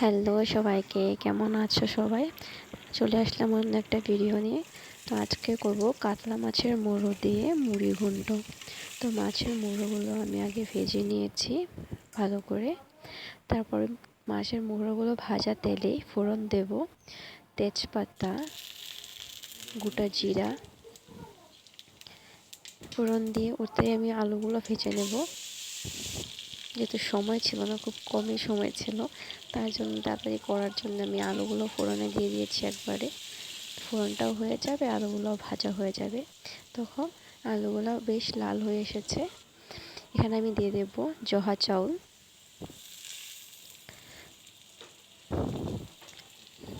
Hello সবাইকে। কেমন আছো সবাই? চলে আসলাম অন্য একটা ভিডিও নিয়ে। তো আজকে করব কাতলা মাছের মুড়ো দিয়ে মুড়ি ঘুন্ট। তো মাছের মুড়োগুলো আমি আগে ভেজে নিয়েছি ভালো করে। তারপরে মাছের মুড়োগুলো ভাজা তেলেই ফোড়ন দেব। তেজপাতা, গোটা জিরা। ফোড়ন দিয়ে ওতে আমি আলুগুলো ভেজে নেব। যেহেতু সময় ছিল না, খুব কমই সময় ছিল, তার জন্য তাড়াতাড়ি করার জন্য আমি আলুগুলো ফোড়নে দিয়ে দিয়েছি একবারে। ফোড়নটাও হয়ে যাবে, আলুগুলোও ভাজা হয়ে যাবে। তখন আলুগুলো বেশ লাল হয়ে এসেছে। এখানে আমি দিয়ে দেব জহা চাউল।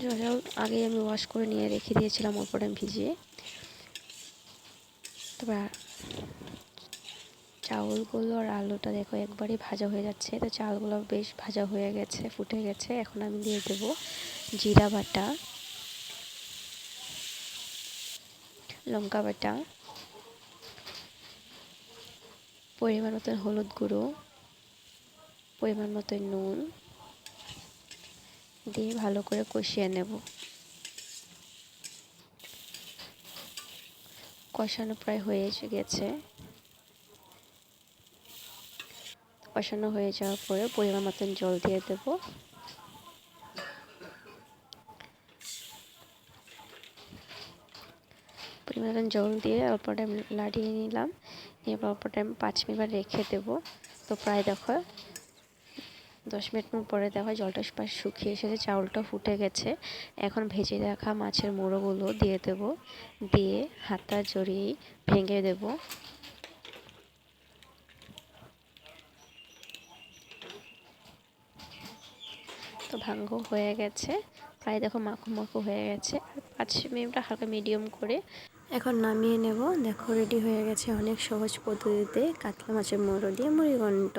জহা চাউল আগে আমি ওয়াশ করে নিয়ে রেখে দিয়েছিলাম, ওপরে ভিজিয়ে। তারপর চাউলগুলো আর আলুটা দেখো একবারই ভাজা হয়ে যাচ্ছে। তো চাউলগুলো বেশ ভাজা হয়ে গেছে, ফুটে গেছে। এখন আমি দিয়ে দেব জিরা বাটা, লঙ্কা বাটা, পরিমাণ মতন হলুদ গুঁড়ো, পরিমাণ মতন নুন দিয়ে ভালো করে কষিয়ে নেব। কষানো প্রায় হয়ে গেছে। কষানো হয়ে যাওয়ার পরে পরিমাণ মতন জল দিয়ে দেব। পরিমাণ মতন জল দিয়ে অল্প টাইম লাড়িয়ে নিলাম। নিয়ে অল্প টাইম পাঁচ মিনিট রেখে দেবো। তো প্রায় দেখো, দশ মিনিট পরে দেখো জলটা প্রায় শুকিয়ে এসেছে, চাউলটা ফুটে গেছে। এখন ভেজে রাখা মাছের মুড়োগুলো দিয়ে দেব। দিয়ে হাতটা জড়িয়ে ভেঙে দেব। তো ভাঙ্গ হয়ে গেছে। প্রায় দেখো মাখো মাখো হয়ে গেছে। আর পাঁচ মিনিটটা হালকা মিডিয়াম করে এখন নামিয়ে নেব। দেখো রেডি হয়ে গেছে অনেক সহজ পদ্ধতিতে কাতলা মাছের মোড়ো দিয়ে মুড়ি ঘন্ট